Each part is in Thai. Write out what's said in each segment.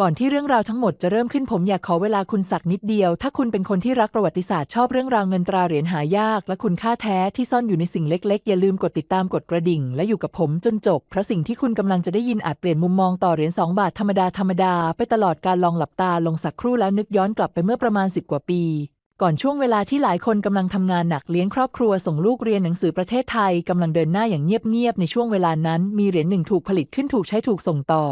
ก่อนที่เรื่องราวทั้งหมดจะเริ่มขึ้นผมอยากขอเวลาคุณสักนิดเดียว ถ้าคุณเป็นคนที่รักประวัติศาสตร์ชอบเรื่องราวเงินตราเหรียญหายาก และคุณค่าแท้ที่ซ่อนอยู่ในสิ่งเล็กๆ อย่าลืมกดติดตามกดกระดิ่ง และอยู่กับผมจนจบ เพราะสิ่งที่คุณกำลังจะได้ยินอาจเปลี่ยนมุมมองต่อเหรียญ2บาทธรรมดาธรรมดาไปตลอดการลองหลับตาลงสักครู่แล้วนึกย้อนกลับไปเมื่อประมาณ 10 กว่าปีก่อนช่วงเวลาที่หลายคนกำลังทำงานหนักเลี้ยงครอบครัวส่งลูกเรียนหนังสือประเทศไทยกำลังเดินหน้าอย่างเงียบๆในช่วงเวลานั้น มีเหรียญหนึ่งถูกผลิตขึ้นถูกใช้ถูกส่งต่อ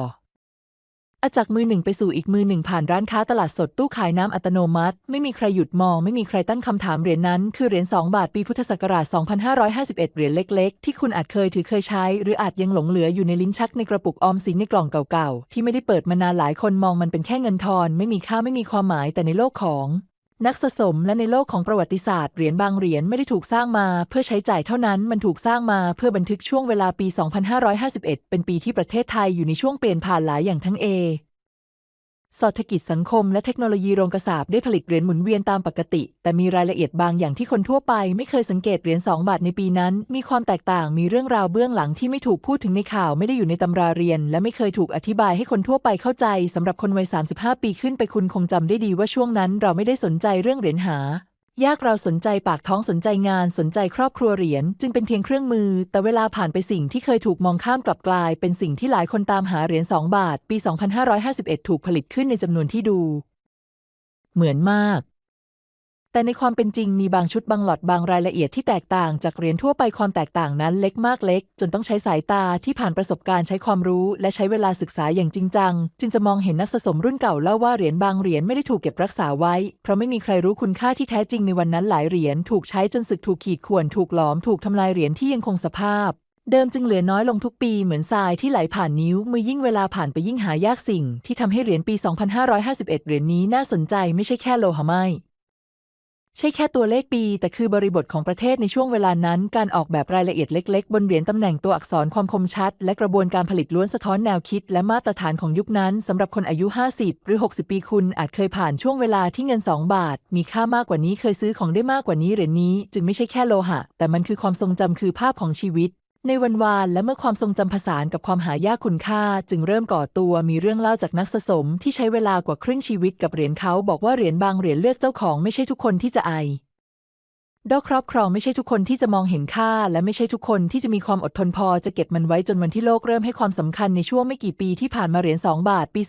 อาจากมือหนึ่งไปสู่อีกมือหนึ่งผ่านร้านค้าตลาดสดตู้ขายน้ำอัตโนมัติ ไม่มีใครหยุดมอง ไม่มีใครตั้งคำถามเหรียญนั้น คือเหรียญ2บาทปีพุทธศักราช 2551 เหรียญเล็กๆ ที่คุณอาจเคยถือเคยใช้ หรืออาจยังหลงเหลืออยู่ในลิ้นชักในกระปุกออมสินในกล่องเก่าๆ ที่ไม่ได้เปิดมานานหลายคนมองมันเป็นแค่เงินทอน ไม่มีค่าไม่มีความหมายแต่ในโลกของ นักสะสมและในโลกของประวัติศาสตร์เหรียญบางเหรียญไม่ได้ถูกสร้างมาเพื่อใช้จ่ายเท่านั้นมันถูกสร้างมาเพื่อบันทึกช่วงเวลาปี 2551 เป็นปีที่ประเทศไทยอยู่ในช่วงเปลี่ยนผ่านหลายอย่างทั้งเอ เศรษฐกิจสังคมและเทคโนโลยีโรงกระสาบได้ผลิตเหรียญหมุนเวียนตามปกติ แต่มีรายละเอียดบางอย่างที่คนทั่วไปไม่เคยสังเกตเหรียญ2บาทในปีนั้น มีความแตกต่างมีเรื่องราวเบื้องหลังที่ไม่ถูกพูดถึงในข่าวไม่ได้อยู่ในตำราเรียน และไม่เคยถูกอธิบายให้คนทั่วไปเข้าใจสำหรับคนวัย35 ปีขึ้นไปคุณคงจำได้ดีว่าช่วงนั้นเราไม่ได้สนใจเรื่องเหรียญหา ยากเราสนใจปากท้องสนใจงานสนใจครอบครัวเหรียญจึงเป็นเพียงเครื่องมือ แต่เวลาผ่านไปสิ่งที่เคยถูกมองข้ามกลับกลาย เป็นสิ่งที่หลายคนตามหาเหรียญ2บาท ปี 2551 ถูกผลิตขึ้นในจำนวนที่ดู เหมือนมาก แต่ในความเป็นจริงมีบางชุดบางหลอดบางรายละเอียดที่แตกต่างจากเหรียญทั่วไปความแตกต่างนั้นเล็กมากเล็ก จนต้องใช้สายตาที่ผ่านประสบการณ์ใช้ความรู้ และใช้เวลาศึกษาอย่างจริงจัง จึงจะมองเห็นนักสะสมรุ่นเก่าเล่าว่าเหรียญบางเหรียญไม่ได้ถูกเก็บรักษาไว้ เพราะไม่มีใครรู้คุณค่าที่แท้จริงในวันนั้นหลายเหรียญถูกใช้จนสึกถูกขีดข่วนถูกหลอมถูกทำลายเหรียญที่ยังคงสภาพเดิมจึงเหลือน้อยลงทุกปีเหมือนทรายที่ไหลผ่านนิ้ว มือยิ่งเวลาผ่านไปยิ่งหายากสิ่ง ที่ทำให้เหรียญปี 2551 เหรียญนี้น่าสนใจไม่ใช่แค่โลหะไม้ ใช่แค่ตัวเลขปี แต่คือบริบทของประเทศในช่วงเวลานั้น การออกแบบรายละเอียดเล็ก ๆ บนเหรียญตำแหน่งตัวอักษรความคมชัด และกระบวนการผลิตล้วนสะท้อนแนวคิด และมาตรฐานของยุคนั้นสำหรับคนอายุ 50 หรือ 60 ปีคุณอาจเคยผ่านช่วงเวลาที่เงิน 2 บาท มีค่ามากกว่านี้เคยซื้อของได้มากกว่านี้เหรียญนี้ จึงไม่ใช่แค่โลหะ แต่มันคือความทรงจำคือภาพของชีวิต ในวันวานและเมื่อความทรงจำผสานกับความหายากคุณค่า จึงเริ่มก่อตัวมีเรื่องเล่าจากนักสะสมที่ใช้เวลากว่าครึ่งชีวิตกับเหรียญเขาบอกว่าเหรียญบางเหรียญเลือกเจ้าของไม่ใช่ทุกคนที่จะไอ ดอกครอบครองไม่ใช่ทุกคนที่จะมองเห็นค่า และไม่ใช่ทุกคนที่จะมีความอดทนพอจะเก็บมันไว้จนวันที่โลกเริ่มให้ความสำคัญในช่วงไม่กี่ปีที่ผ่านมาเหรียญ2บาท ปี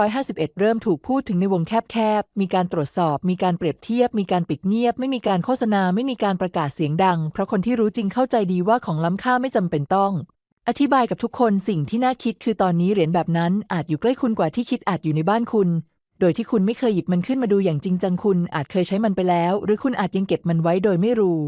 2551 เริ่มถูกพูดถึงในวงแคบๆ มีการตรวจสอบ มีการเปรียบเทียบ มีการปิดเงียบ ไม่มีการโฆษณา ไม่มีการประกาศเสียงดัง เพราะคนที่รู้จริงเข้าใจดีว่าของล้ำค่าไม่จำเป็นต้องอธิบายกับทุกคนสิ่งที่น่าคิดคือตอนนี้เหรียญแบบนั้นอาจอยู่ใกล้คุณกว่าที่คิดอาจอยู่ในบ้านคุณ โดยที่คุณไม่เคยหยิบมันขึ้นมาดูอย่างจริงจังคุณอาจเคยใช้มันไปแล้ว หรือคุณอาจยังเก็บมันไว้โดยไม่รู้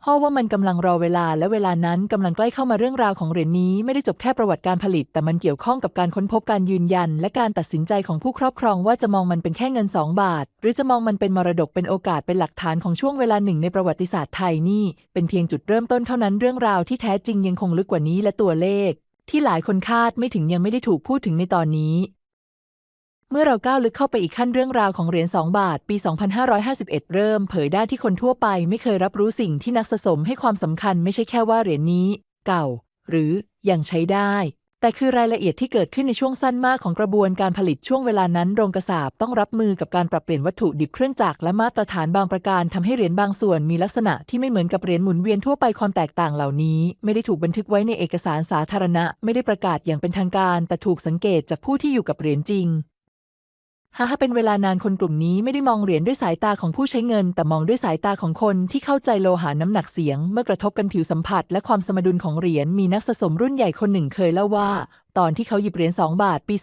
เพราะว่ามันกำลังรอเวลาและเวลานั้นกำลังใกล้เข้ามาเรื่องราวของเหรียญนี้ไม่ได้จบแค่ประวัติการผลิต แต่มันเกี่ยวข้องกับการค้นพบการยืนยัน และการตัดสินใจของผู้ครอบครองว่าจะมองมันเป็นแค่เงิน 2 บาท หรือจะมองมันเป็นมรดกเป็นโอกาสเป็นหลักฐานของช่วงเวลาหนึ่งในประวัติศาสตร์ไทยนี่ เป็นเพียงจุดเริ่มต้นเท่านั้นเรื่องราวที่แท้จริงยังคงลึกกว่านี้และตัวเลข ที่หลายคนคาดไม่ถึงยังไม่ได้ถูกพูดถึงในตอนนี้ เมื่อเราก้าวลึกเข้าไปอีกขั้นเรื่องราวของเหรียญ2บาท ปี 2551 เริ่มเผยด้านที่คนทั่วไปไม่เคยรับรู้สิ่งที่นักสะสมให้ความสำคัญไม่ใช่แค่ว่าเหรียญนี้ เก่า หรือยังใช้ได้ แต่คือรายละเอียดที่เกิดขึ้นในช่วงสั้นมากของกระบวนการผลิตช่วงเวลานั้นโรงกระสาบต้องรับมือกับการปรับเปลี่ยนวัตถุดิบเครื่องจักรและมาตรฐานบางประการทำให้เหรียญบางส่วนมีลักษณะที่ไม่เหมือนกับเหรียญหมุนเวียนทั่วไปความแตกต่างเหล่านี้ ไม่ได้ถูกบันทึกไว้ในเอกสารสาธารณะ ไม่ได้ประกาศอย่างเป็นทางการ แต่ถูกสังเกตจากผู้ที่อยู่กับเหรียญจริง หากเป็นเวลานานคนกลุ่มนี้ไม่ได้มองเหรียญด้วยสายตาของผู้ใช้เงิน แต่มองด้วยสายตาของคนที่เข้าใจโลหะน้ำหนักเสียง เมื่อกระทบกันผิวสัมผัส และความสมดุลของเหรียญมีนักสะสมรุ่นใหญ่คนหนึ่งเคยเล่าว่า ตอนที่เขาหยิบเหรียญ2บาทปี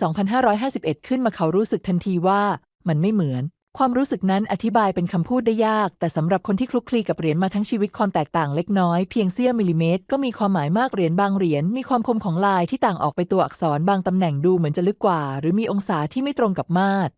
2551 ขึ้นมาเขารู้สึกทันทีว่า มันไม่เหมือน ความรู้สึกนั้นอธิบายเป็นคำพูดได้ยาก แต่สำหรับคนที่คลุกคลีกับเหรียญมาทั้งชีวิตความแตกต่างเล็กน้อยเพียงเสี้ยวมิลลิเมตร ก็มีความหมายมากเหรียญบางเหรียญมีความคมของลายที่ต่างออกไปตัวอักษรบางตำแหน่งดูเหมือนจะลึกกว่า หรือมีองศาที่ไม่ตรงกับมาตร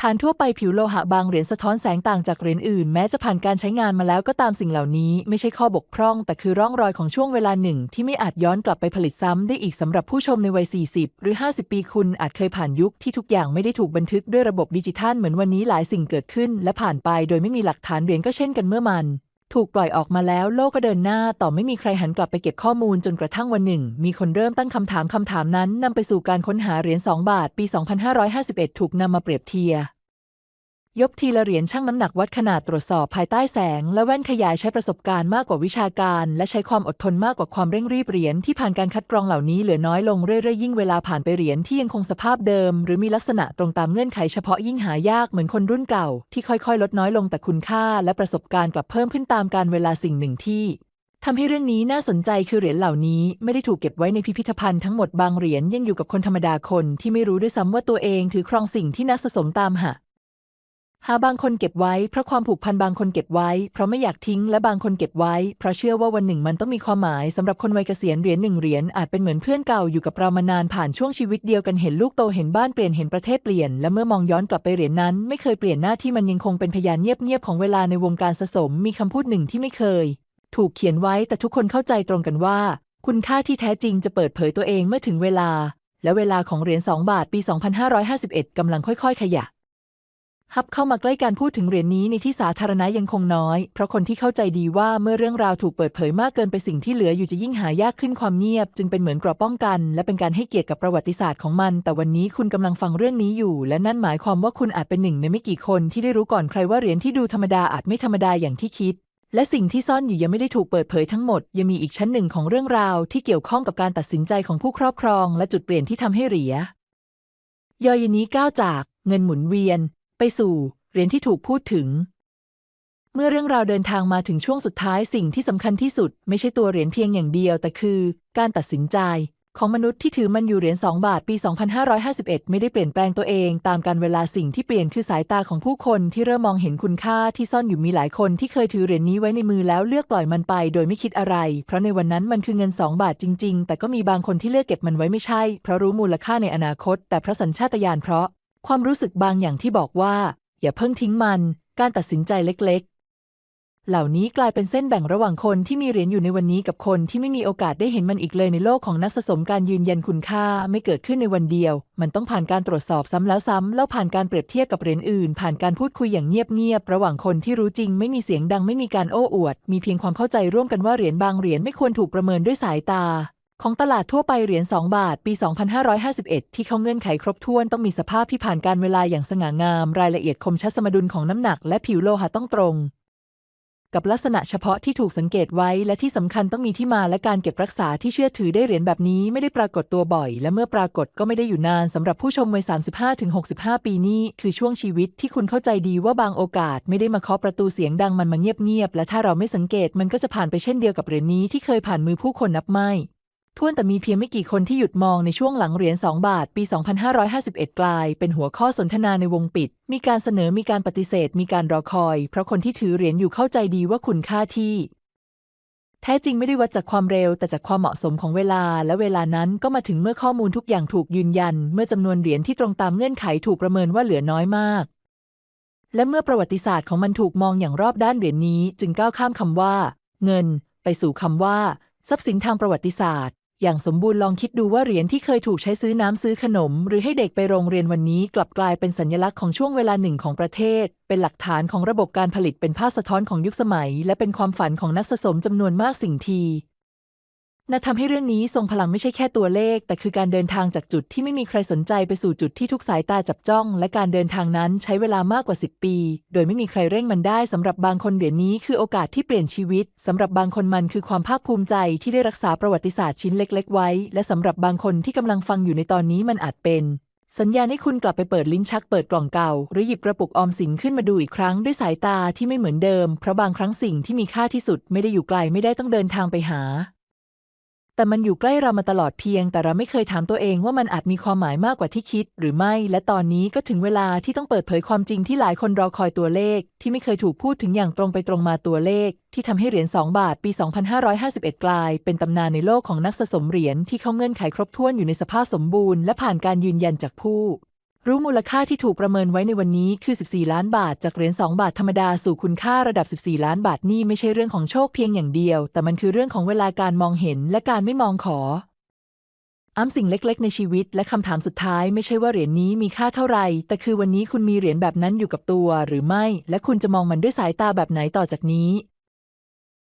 ฐานทั่วไปผิวโลหะบางเหรียญสะท้อนแสงต่างจากเหรียญอื่นแม้จะผ่านการใช้งานมาแล้วก็ตามสิ่งเหล่านี้ไม่ใช่ข้อบกพร่อง แต่คือร่องรอยของช่วงเวลาหนึ่ง ที่ไม่อาจย้อนกลับไปผลิตซ้ำได้อีกสำหรับผู้ชมในวัย 40 หรือ 50 ปีคุณอาจเคยผ่านยุคที่ทุกอย่างไม่ได้ถูกบันทึกด้วยระบบดิจิทัลเหมือนวันนี้หลายสิ่งเกิดขึ้น และผ่านไปโดยไม่มีหลักฐานเหรียญก็เช่นกันเมื่อมัน ถูกปล่อยออกมาแล้วโลกก็เดินหน้าต่อไม่มีใครหันกลับไปเก็บข้อมูลจนกระทั่งวันหนึ่ง มีคนเริ่มตั้งคำถามคำถามนั้นนำไปสู่การค้นหาเหรียญ2บาทปี 2551 ถูกนำมาเปรียบเทียบ ยกทีละเหรียญชั่งน้ำหนักวัดขนาดตรวจสอบภายใต้แสง และแว่นขยายใช้ประสบการณ์มากกว่าวิชาการ และใช้ความอดทนมากกว่าความเร่งรีบเหรียญที่ผ่านการคัดกรองเหล่านี้เหลือน้อยลงเรื่อยๆยิ่งเวลาผ่านไปเหรียญที่ยังคงสภาพเดิม หรือมีลักษณะตรงตามเงื่อนไขเฉพาะยิ่งหายากเหมือนคนรุ่นเก่า ที่ค่อยๆ ลดน้อยลงแต่คุณค่า และประสบการณ์กลับเพิ่มขึ้นตามการเวลาสิ่งหนึ่งที่ทำให้เรื่องนี้น่าสนใจคือเหรียญเหล่านี้ไม่ได้ถูกเก็บไว้ในพิพิธภัณฑ์ทั้งหมดบางเหรียญยังอยู่กับคนธรรมดาคนที่ไม่รู้ด้วยซ้ำว่าตัวเองถือครองสิ่งที่นักสะสมตามหา หาบางคนเก็บไว้เพราะความผูกพันบางคนเก็บไว้ เพราะไม่อยากทิ้งและบางคนเก็บไว้ เพราะเชื่อว่าวันหนึ่งมันต้องมีความหมายสำหรับคนวัยเกษียณเหรียญหนึ่งเหรียญอาจเป็นเหมือนเพื่อนเก่าอยู่กับเรามานานผ่านช่วงชีวิตเดียวกันเห็นลูกโตเห็นบ้านเปลี่ยนเห็นประเทศเปลี่ยนและเมื่อมองย้อนกลับไปเหรียญนั้น ไม่เคยเปลี่ยนหน้าที่มันยังคงเป็นพยานเงียบๆของเวลาในวงการสะสม มีคำพูดหนึ่งที่ไม่เคย ถูกเขียนไว้แต่ทุกคนเข้าใจตรงกันว่า คุณค่าที่แท้จริงจะเปิดเผยตัวเองเมื่อถึงเวลา และเวลาของเหรียญ2บาทปี 2551กำลังค่อย ๆ ขยับ ฮับเข้ามาใกล้การพูดถึงเหรียญนี้ในที่สาธารณะยังคงน้อย เพราะคนที่เข้าใจดีว่าเมื่อเรื่องราวถูกเปิดเผยมากเกินไปสิ่งที่เหลืออยู่จะยิ่งหายากขึ้นความเงียบ จึงเป็นเหมือนกรอบป้องกัน และเป็นการให้เกียรติกับประวัติศาสตร์ของมัน แต่วันนี้คุณกำลังฟังเรื่องนี้อยู่ และนั่นหมายความว่าคุณอาจเป็นหนึ่งในไม่กี่คนที่ได้รู้ก่อนใครว่าเหรียญที่ดูธรรมดาอาจไม่ธรรมดาอย่างที่คิดและสิ่งที่ซ่อนอยู่ยังไม่ได้ถูกเปิดเผยทั้งหมด ยังมีอีกชั้นหนึ่งของเรื่องราวที่เกี่ยวข้องกับการตัดสินใจของผู้ครอบครอง และจุดเปลี่ยนที่ทำให้เหรียญยอยนี้ก้าวจาก เงินหมุนเวียน ไปสู่เหรียญที่ถูกพูดถึง เมื่อเรื่องราวเดินทางมาถึงช่วงสุดท้ายสิ่งที่สำคัญที่สุด ไม่ใช่ตัวเหรียญเพียงอย่างเดียว แต่คือ การตัดสินใจ ของมนุษย์ที่ถือมันอยู่เหรียญ2บาทปี 2551 ไม่ได้เปลี่ยนแปลงตัวเอง ตามการเวลาสิ่งที่เปลี่ยนคือสายตาของผู้คนที่เริ่มมองเห็นคุณค่าที่ซ่อนอยู่มีหลายคนที่เคยถือเหรียญนี้ไว้ในมือแล้วเลือกปล่อยมันไป โดยไม่คิดอะไร เพราะในวันนั้นมันคือเงิน 2 บาทจริง ๆ แต่ก็มีบางคนที่เลือกเก็บมันไว้ไม่ใช่ เพราะรู้มูลค่าในอนาคต แต่เพราะสัญชาตญาณเพราะ ความรู้สึกบางอย่างที่บอกว่า อย่าเพิ่งทิ้งมัน การตัดสินใจเล็กๆ เหล่านี้กลายเป็นเส้นแบ่งระหว่างคนที่มีเหรียญอยู่ในวันนี้กับคนที่ไม่มีโอกาสได้เห็นมันอีกเลยในโลกของนักสะสมการยืนยันคุณค่าไม่เกิดขึ้นในวันเดียว มันต้องผ่านการตรวจสอบซ้ำแล้วซ้ำแล้วผ่านการเปรียบเทียบกับเหรียญอื่น ผ่านการพูดคุยอย่างเงียบๆระหว่างคนที่รู้จริง ไม่มีเสียงดังไม่มีการโอ้อวด มีเพียงความเข้าใจร่วมกันว่าเหรียญบางเหรียญไม่ควรถูกประเมินด้วยสายตา ของตลาดทั่วไปเหรียญ 2 บาท ปี 2551 ที่เขาเงื่อนไขครบถ้วนต้องมีสภาพที่ผ่านการเวลาอย่างสง่างาม รายละเอียดคมชัดสมดุลของน้ำหนักและผิวโลหะต้องตรง กับลักษณะเฉพาะที่ถูกสังเกตไว้ และที่สำคัญต้องมีที่มาและการเก็บรักษาที่เชื่อถือได้เหรียญแบบนี้ไม่ได้ปรากฏตัวบ่อย และเมื่อปรากฏก็ไม่ได้อยู่นานสำหรับผู้ชมวัย 35-65 ปีนี้ คือช่วงชีวิตที่คุณเข้าใจดีว่าบางโอกาสไม่ได้มาเคาะประตูเสียงดังมันมาเงียบๆและถ้าเราไม่สังเกตมันก็จะผ่านไปเช่นเดียวกับเหรียญนี้ที่เคยผ่านมือผู้คนนับไม่ ท้วนแต่มีเพียงไม่กี่คนที่หยุดมองในช่วงหลังเหรียญ 2 บาท ปี 2551 กลาย เป็นหัวข้อสนทนาในวงปิด มีการเสนอมีการปฏิเสธ มีการรอคอย เพราะคนที่ถือเหรียญอยู่เข้าใจดีว่าคุณค่าที่ แท้จริงไม่ได้วัดจากความเร็ว แต่จากความเหมาะสมของเวลา และเวลานั้นก็มาถึงเมื่อข้อมูลทุกอย่างถูกยืนยัน เมื่อจำนวนเหรียญที่ตรงตามเงื่อนไขถูกประเมินว่าเหลือน้อยมาก และเมื่อประวัติศาสตร์ของมันถูกมองอย่างรอบด้านเหรียญนี้ จึงก้าวข้ามคำว่า เงิน ไปสู่คำว่า ทรัพย์สินทางประวัติศาสตร์ อย่างสมบูรณ์ลองคิดดูว่าเหรียญที่เคยถูกใช้ซื้อน้ำซื้อขนม หรือให้เด็กไปโรงเรียนวันนี้ กลับกลายเป็นสัญลักษณ์ของช่วงเวลาหนึ่งของประเทศ เป็นหลักฐานของระบบการผลิตเป็นภาพสะท้อนของยุคสมัย และเป็นความฝันของนักสะสมจำนวนมากสิ่งที น่าทำให้เรื่องนี้ทรงพลังไม่ใช่แค่ตัวเลข แต่คือการเดินทางจากจุดที่ไม่มีใครสนใจไปสู่จุดที่ทุกสายตาจับจ้อง และการเดินทางนั้นใช้เวลามากกว่า 10 ปี โดยไม่มีใครเร่งมันได้สำหรับบางคนเหรียญนี้คือโอกาสที่เปลี่ยนชีวิตสำหรับบางคนมันคือความภาคภูมิใจที่ได้รักษาประวัติศาสตร์ชิ้นเล็ก ๆ ไว้ และสำหรับบางคนที่กำลังฟังอยู่ในตอนนี้มันอาจเป็นสัญญาณให้คุณกลับไปเปิดลิ้นชักเปิดกล่องเก่า หรือหยิบกระปุกออมสินขึ้นมาดูอีกครั้งด้วยสายตาที่ไม่เหมือนเดิม เพราะบางครั้งสิ่งที่มีค่าที่สุดไม่ได้อยู่ไกลไม่ได้ต้องเดินทางไปหา แต่มันอยู่ใกล้เรามาตลอดเพียง แต่เราไม่เคยถามตัวเองว่ามันอาจมีความหมายมากกว่าที่คิด หรือไม่ และตอนนี้ก็ถึงเวลาที่ต้องเปิดเผยความจริงที่หลายคนรอคอยตัวเลข ที่ไม่เคยถูกพูดถึงอย่างตรงไปตรงมาตัวเลข ที่ทำให้เหรียญ2บาทปี 2551 กลาย เป็นตำนานในโลกของนักสะสมเหรียญที่เขาเงื่อนไขครบถ้วนอยู่ในสภาพสมบูรณ์และผ่านการยืนยันจากผู้ รู้มูลค่าที่ถูกประเมินไว้ในวันนี้คือ 14 ล้านบาท จากเหรียญ 2 บาทธรรมดาสู่คุณค่าระดับ 14 ล้านบาทนี่ไม่ใช่เรื่องของโชคเพียงอย่างเดียว แต่มันคือเรื่องของเวลาการมองเห็นและการไม่มองขออ้ำสิ่งเล็ก ๆ ในชีวิต และคำถามสุดท้ายไม่ใช่ว่าเหรียญนี้มีค่าเท่าไหร่แต่คือวันนี้คุณมีเหรียญแบบนั้นอยู่กับตัว หรือไม่ และคุณจะมองมันด้วยสายตาแบบไหนต่อจากนี้